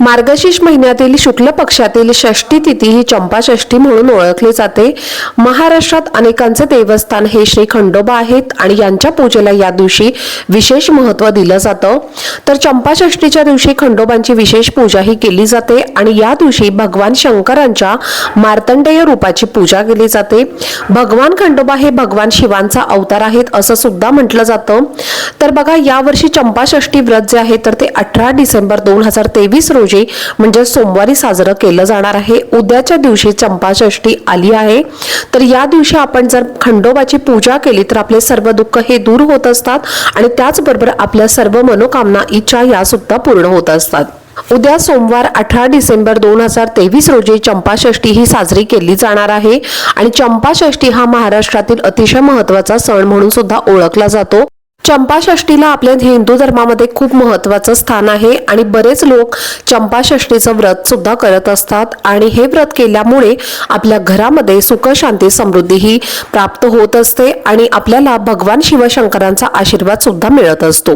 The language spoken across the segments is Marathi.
मार्गशीर्ष महिन्यातील शुक्ल पक्षातील षष्ठी तिथी ही चंपाषष्ठी म्हणून ओळखली जाते. महाराष्ट्रात अनेकांचे देवस्थान हे श्री खंडोबा आहेत आणि यांच्या पूजेला या दिवशी विशेष महत्त्व दिलं जातं. तर चंपाषष्ठीच्या दिवशी खंडोबांची विशेष पूजा ही केली जाते आणि या दिवशी भगवान शंकरांच्या मार्तंडेय रूपाची पूजा केली जाते. भगवान खंडोबा हे भगवान शिवांचा अवतार आहेत असं सुद्धा म्हटलं जातं. तर बघा यावर्षी चंपाषष्ठी व्रत जे आहे तर ते अठरा डिसेंबर दोन हजार तेवीस रोजी म्हणजे सोमवारी साजरं केलं जाणार आहे. उद्याच्या दिवशी चंपाषष्ठी आली आहे. तर या दिवशी आपण जर खंडोबाची पूजा केली तर आपले सर्व दुःख हे दूर होत असतात आणि त्याचबरोबर आपल्या सर्व मनोकामना इच्छा या सुद्धा पूर्ण होत असतात. उद्या सोमवार अठरा डिसेंबर दोन हजार तेवीस रोजी चंपाषष्ठी ही साजरी केली जाणार आहे. आणि चंपाषष्ठी हा महाराष्ट्रातील अतिशय महत्त्वाचा सण म्हणून सुद्धा ओळखला जातो. चंपाषष्ठीला आपल्या हिंदू धर्मामध्ये खूप महत्वाचं स्थान आहे आणि बरेच लोक चंपाषष्ठीचं व्रत सुद्धा करत असतात. आणि हे व्रत केल्यामुळे आपल्या घरामध्ये सुख शांती समृद्धी ही प्राप्त होत असते आणि आपल्याला भगवान शिवशंकरांचा आशीर्वाद सुद्धा मिळत असतो.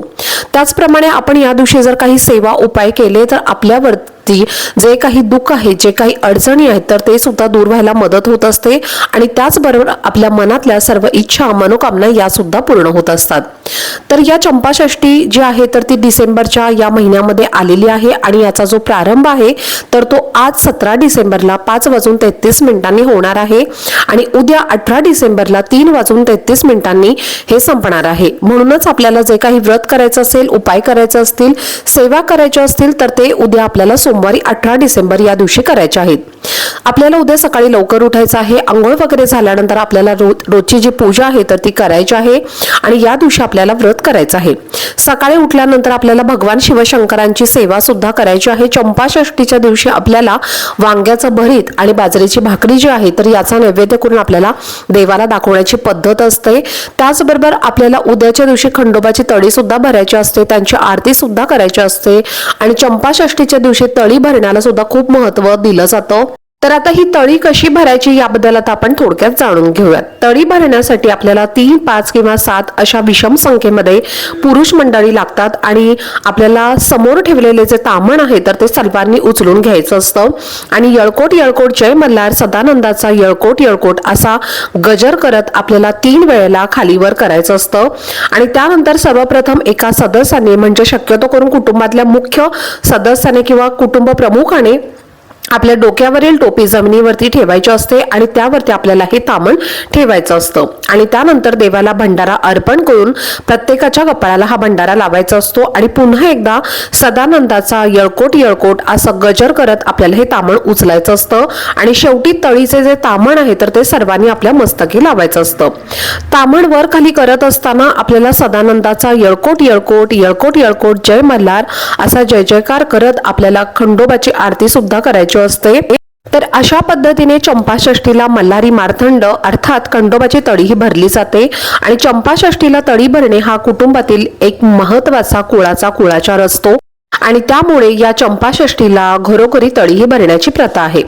त्याचप्रमाणे आपण या दिवशी जर काही सेवा उपाय केले तर आपल्यावर ती जे काही दुःख आहे जे काही अडचणी आहेत तर ते सुद्धा दूर व्हायला मदत होत असते. आणि त्याचबरोबर आपल्या मनातल्या सर्व इच्छा मनोकामना या सुद्धा पूर्ण होत असतात. तर या चंपाषष्ठी जी आहे तर ती डिसेंबरच्या या महिन्यामध्ये आलेली आहे आणि याचा जो प्रारंभ आहे तर तो आज सतरा डिसेंबरला पाच वाजून तेहतीस मिनिटांनी होणार आहे. आणि उद्या अठरा डिसेंबरला तीन वाजून तेहतीस मिनिटांनी हे संपणार आहे. म्हणूनच आपल्याला जे काही व्रत करायचं असेल उपाय करायचे असतील सेवा करायच्या असतील तर ते उद्या आपल्याला सोमवारी अठरा डिसेंबर या दिवशी करायचे आहेत. आपल्याला उद्या सकाळी लवकर उठायचं आहे. आंघोळ वगैरे झाल्यानंतर आपल्याला रोज रोजची जी पूजा आहे तर ती करायची आहे. आणि या दिवशी आपल्याला व्रत करायचं आहे. सकाळी उठल्यानंतर आपल्याला भगवान शिवशंकरांची सेवा सुद्धा करायची आहे. चंपाषष्ठीच्या दिवशी आपल्याला वांग्याचं भरीत आणि बाजरीची भाकरी जी आहे तर याचा नैवेद्य करून आपल्याला देवाला दाखवण्याची पद्धत असते. त्याचबरोबर आपल्याला उद्याच्या दिवशी खंडोबाची तळी सुद्धा भरायची असते त्यांची आरती सुद्धा करायची असते आणि चंपाषष्ठीच्या दिवशी तळी भरण्याला सुद्धा खूप महत्त्व दिलं जातं. तर आता ही तळी कशी भरायची याबद्दल आता आपण थोडक्यात जाणून घेऊयात. तळी भरण्यासाठी आपल्याला तीन पाच किंवा सात अशा विषम संख्येमध्ये पुरुष मंडळी लागतात आणि आपल्याला समोर ठेवलेले जे तामण आहे तर ते सर्वांनी उचलून घ्यायचं असतं. आणि यळकोट यळकोट जय मल्हार सदानंदाचा यळकोट यळकोट असा गजर करत आपल्याला तीन वेळेला खालीवर करायचं असतं. आणि त्यानंतर सर्वप्रथम एका सदस्याने म्हणजे शक्यतो करून कुटुंबातल्या मुख्य सदस्याने किंवा कुटुंब प्रमुखाने आपल्या डोक्यावरील टोपी जमिनीवरती ठेवायची असते आणि त्यावरती आपल्याला हे तामण ठेवायचं असतं. आणि त्यानंतर देवाला भंडारा अर्पण करून प्रत्येकाच्या कपाळाला हा भंडारा लावायचा असतो आणि पुन्हा एकदा सदानंदाचा यळकोट यळकोट असं गजर करत आपल्याला हे तामण उचलायचं असतं. आणि शेवटी तळीचे जे तामण आहे तर ते सर्वांनी आपल्या मस्तकी लावायचं असतं. तामण वर खाली करत असताना आपल्याला सदानंदाचा यळकोट यळकोट यळकोट यळकोट जय मल्हार असा जय जयकार करत आपल्याला खंडोबाची आरती सुद्धा करायची असते. तर अशा पद्धतीने चंपाषष्ठीला मल्हारी मारथंड अर्थात खंडोबाची तळी ही भरली जाते. आणि चंपाषष्ठीला तळी भरणे हा कुटुंबातील एक महत्त्वाचा कुळाचा कुळाचार असतो. आणि त्यामुळे या चंपाषष्ठीला घरोघरी तळीही भरण्याची प्रथा आहे.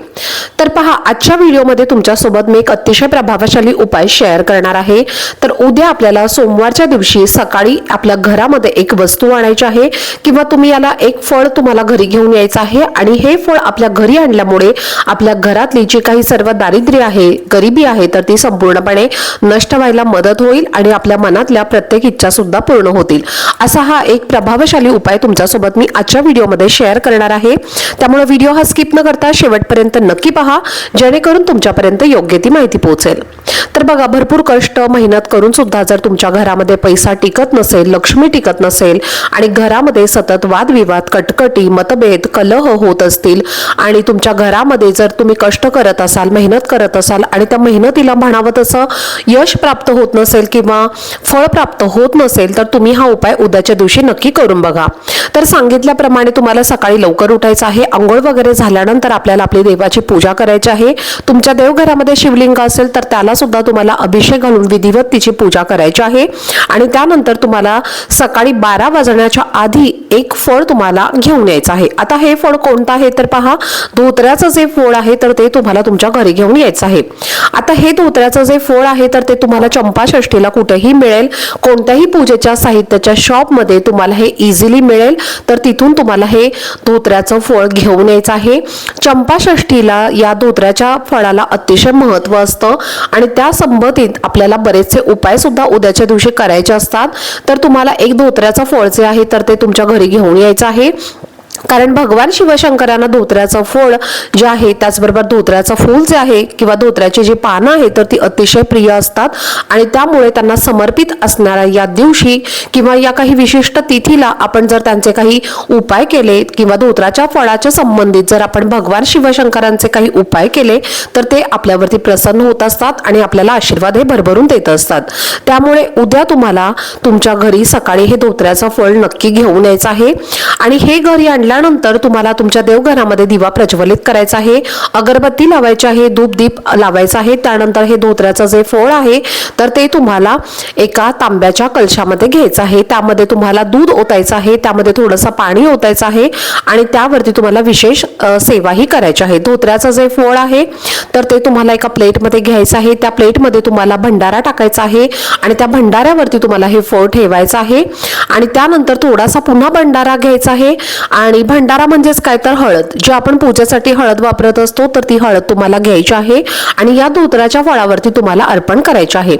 तर पहा आजच्या व्हिडिओमध्ये तुमच्यासोबत मी एक अतिशय प्रभावशाली उपाय शेअर करणार आहे. तर उद्या आपल्याला सोमवारच्या दिवशी सकाळी आपल्या घरामध्ये एक वस्तू आणायची आहे किंवा तुम्ही याला एक फळ तुम्हाला घरी घेऊन यायचं आहे आणि हे फळ आपल्या घरी आणल्यामुळे आपल्या घरातली जी काही सर्व दारिद्र्य आहे गरिबी आहे तर ती संपूर्णपणे नष्ट व्हायला मदत होईल आणि आपल्या मनातल्या प्रत्येक इच्छा सुद्धा पूर्ण होतील. असा हा एक प्रभावशाली उपाय तुमच्यासोबत मी आजच्या व्हिडिओमध्ये शेअर करणार आहे. त्यामुळे व्हिडिओ हा स्किप न करता शेवटपर्यंत नक्की पहा जेणेकरून तुमच्यापर्यंत योग्य ती माहिती पोहोचेल. तर बघा भरपूर कष्ट मेहनत करून सुद्धा जर तुमच्या घरामध्ये पैसा टिकत नसेल लक्ष्मी टिकत नसेल आणि घरामध्ये सतत वादविवाद कटकटी मतभेद कलह होत असतील आणि तुमच्या घरामध्ये जर तुम्ही कष्ट करत असाल मेहनत करत असाल आणि त्या मेहनतीला म्हणावं तसं यश प्राप्त होत नसेल किंवा फळ प्राप्त होत नसेल तर तुम्ही हा उपाय उद्याच्या दिवशी नक्की करून बघा. तर सांगितल्या सांगितल्याप्रमाणे तुम्हाला सकाळी लवकर उठायचं आहे. आंघोळ वगैरे झाल्यानंतर आपल्याला आपली देवाची पूजा करायची आहे. तुमच्या देवघरामध्ये शिवलिंग असेल तर त्याला सुद्धा तुम्हाला अभिषेक घालून विधिवत तिची पूजा करायची आहे. आणि त्यानंतर तुम्हाला सकाळी बारा वाजण्याच्या आधी एक फळ तुम्हाला घेऊन यायचं आहे. आता हे फळ कोणतं आहे तर पहा धोत्र्याचं जे फळ आहे तर ते तुम्हाला तुमच्या घरी घेऊन यायचं आहे. आता हे धोत्र्याचं जे फळ आहे तर ते तुम्हाला चंपाषष्ठीला कुठेही मिळेल. कोणत्याही पूजेच्या साहित्याच्या शॉपमध्ये तुम्हाला हे इझिली मिळेल. तर तिथून तुम्हाला हे धोत्र्याचं फळ घेऊन यायचं आहे. चंपाषष्ठीला या धोत्र्याच्या फळाला अतिशय महत्त्व असतं आणि त्या संबंधित आपल्याला बरेचसे उपाय सुद्धा उद्याच्या दिवशी करायचे असतात. तर तुम्हाला एक धोत्र्याचं फळ जे आहे तर ते तुमच्या घरी घेऊन यायचं आहे. कारण भगवान शिवशंकरांना धोत्र्याचं फळ जे आहे त्याचबरोबर धोत्र्याचं फूल जे आहे किंवा धोत्र्याची जी पानं आहेत तर ती अतिशय प्रिय असतात. आणि त्यामुळे त्यांना समर्पित असणाऱ्या या दिवशी किंवा या काही विशिष्ट तिथीला आपण जर त्यांचे काही उपाय केले किंवा धोत्राच्या फळाच्या संबंधित जर आपण भगवान शिवशंकरांचे काही उपाय केले तर ते आपल्यावरती प्रसन्न होत असतात आणि आपल्याला आशीर्वाद हे भरभरून देत असतात. त्यामुळे उद्या तुम्हाला तुमच्या घरी सकाळी हे धोत्र्याचं फळ नक्की घेऊन यायचं आहे. आणि हे घरी आणल्यानंतर तुम्हाला तुमच्या देवघरामध्ये दिवा प्रज्वलित करायचा आहे. अगरबत्ती लावायची आहे धूप दीप लावायचा आहे. त्यानंतर हे धोत्र्याचं जे फळ आहे तर ते तुम्हाला एका तांब्याच्या कलशामध्ये घ्यायचं आहे. त्यामध्ये तुम्हाला दूध ओतायचं आहे त्यामध्ये थोडंसं पाणी ओतायचं आहे आणि त्यावरती तुम्हाला विशेष सेवाही करायची आहे. धोत्र्याचं जे फळ आहे तर ते तुम्हाला एका प्लेटमध्ये घ्यायचं आहे. त्या प्लेटमध्ये तुम्हाला भंडारा टाकायचा आहे आणि त्या भंडाऱ्यावरती तुम्हाला हे फळ ठेवायचं आहे. आणि त्यानंतर थोडासा पुन्हा भंडारा घ्यायचा आहे आणि भंडारा म्हणजेच काय तर हळद. जे आपण पूजेसाठी हळद वापरत असतो तर ती हळद तुम्हाला घ्यायची आहे आणि या धोतराच्या फळावरती तुम्हाला अर्पण करायची आहे.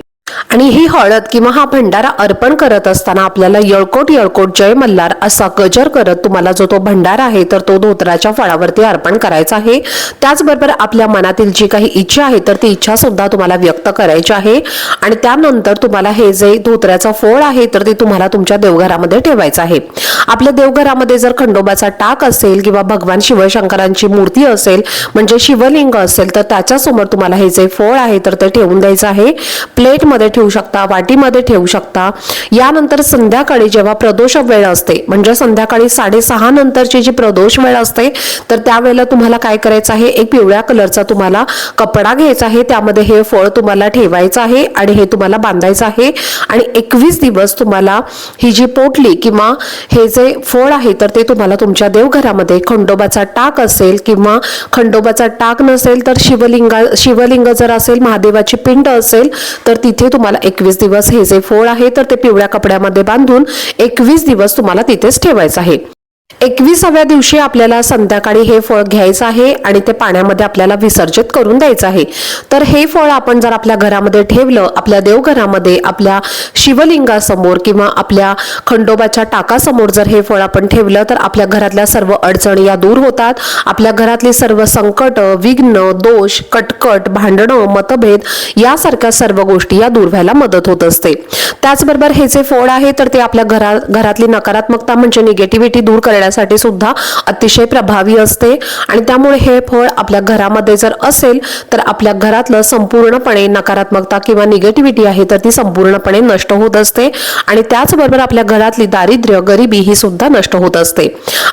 आणि ही हळद किंवा हा भंडारा अर्पण करत असताना आपल्याला यळकोट यळकोट जय मल्हार असा गजर करत तुम्हाला जो तो भंडारा आहे तर तो धोत्राच्या फळावरती अर्पण करायचा आहे. त्याचबरोबर आपल्या मनातील जी काही इच्छा आहे तर ती इच्छा सुद्धा तुम्हाला व्यक्त करायची आहे. आणि त्यानंतर तुम्हाला हे जे धोतऱ्याचं फळ आहे तर ते तुम्हाला तुमच्या देवघरामध्ये ठेवायचं आहे. आपल्या देवघरामध्ये जर खंडोबाचा टाक असेल किंवा भगवान शिवशंकरांची मूर्ती असेल म्हणजे शिवलिंग असेल तर त्याच्यासमोर तुम्हाला हे जे फळ आहे तर ते ठेवून द्यायचं आहे. प्लेटमध्ये ठेवू शकता वाटीमध्ये ठेवू शकता. यानंतर संध्याकाळी जेव्हा प्रदोष वेळ असते म्हणजे संध्याकाळी साडेसहा नंतरची जी प्रदोष वेळ असते तर त्यावेळेला तुम्हाला काय करायचं आहे? एक पिवळ्या कलरचा तुम्हाला कपडा घ्यायचा आहे त्यामध्ये हे फळ तुम्हाला ठेवायचं आहे आणि हे तुम्हाला बांधायचं आहे. आणि एकवीस दिवस तुम्हाला ही जी पोटली किंवा हे जे फळ आहे तर ते तुम्हाला तुमच्या देवघरामध्ये खंडोबाचा टाक असेल किंवा खंडोबाचा टाक नसेल तर शिवलिंगा शिवलिंग जर असेल महादेवाची पिंड असेल तर तिथे तुम्हाला एकवीस दिवस हे जे फळ आहे तर ते पिवळ्या कपड्यामध्ये बांधून एकवीस दिवस तुम्हाला तिथेच ठेवायचं आहे. एकविसाव्या दिवशी आपल्याला संध्याकाळी हे फळ घ्यायचं आहे आणि ते पाण्यामध्ये आपल्याला विसर्जित करून द्यायचं आहे. तर हे फळ आपण जर आपल्या घरामध्ये ठेवलं आपल्या देवघरामध्ये आपल्या शिवलिंगासमोर किंवा आपल्या खंडोबाच्या टाकासमोर जर हे फळ आपण ठेवलं तर आपल्या घरातल्या सर्व अडचणी या दूर होतात. आपल्या घरातली सर्व संकट विघ्न दोष कटकट भांडणं मतभेद यासारख्या सर्व गोष्टी या दूर व्हायला मदत होत असते. त्याचबरोबर हे जे फळ आहे तर ते आपल्या घरा घरातली नकारात्मकता म्हणजे निगेटिव्हिटी दूर करण्यासाठी सुद्धा अतिशय प्रभावी असते. आणि त्यामुळे हे फळ आपल्या घरामध्ये जर असेल तर आपल्या घरातलं संपूर्णपणे नकारात्मकता किंवा निगेटिव्हिटी आहे तर ती संपूर्णपणे नष्ट होत असते. आणि त्याचबरोबर आपल्या घरातली दारिद्र्य गरिबी ही सुद्धा नष्ट होत असते.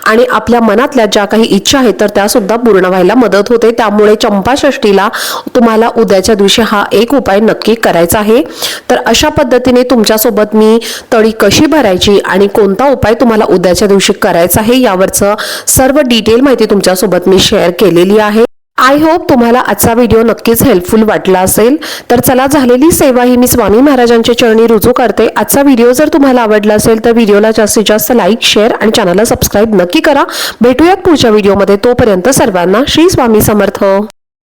आणि आपल्या मनातल्या ज्या काही इच्छा आहेत तर त्या सुद्धा पूर्ण व्हायला मदत होते. त्यामुळे चंपाषष्टीला तुम्हाला उद्याच्या दिवशी हा एक उपाय नक्की करायचा आहे. तर अशा पद्धतीने तुमच्यासोबत मी तळी कशी भरायची आणि कोणता उपाय तुम्हाला उद्याच्या दिवशी करायचा आहे यावरचं सर्व डिटेल माहिती तुमच्यासोबत मी शेअर केलेली आहे. आय होप तुम्हाला आजचा व्हिडिओ नक्कीच हेल्पफुल वाटला असेल. तर चला झालेली सेवा ही मी स्वामी महाराजांच्या चरणी रुजू करते. आजचा व्हिडिओ जर तुम्हाला आवडला असेल तर व्हिडिओला जास्तीत जास्त लाईक शेअर आणि चॅनलला सबस्क्राईब नक्की करा. भेटूयात पुढच्या व्हिडिओमध्ये तोपर्यंत सर्वांना श्री स्वामी समर्थ.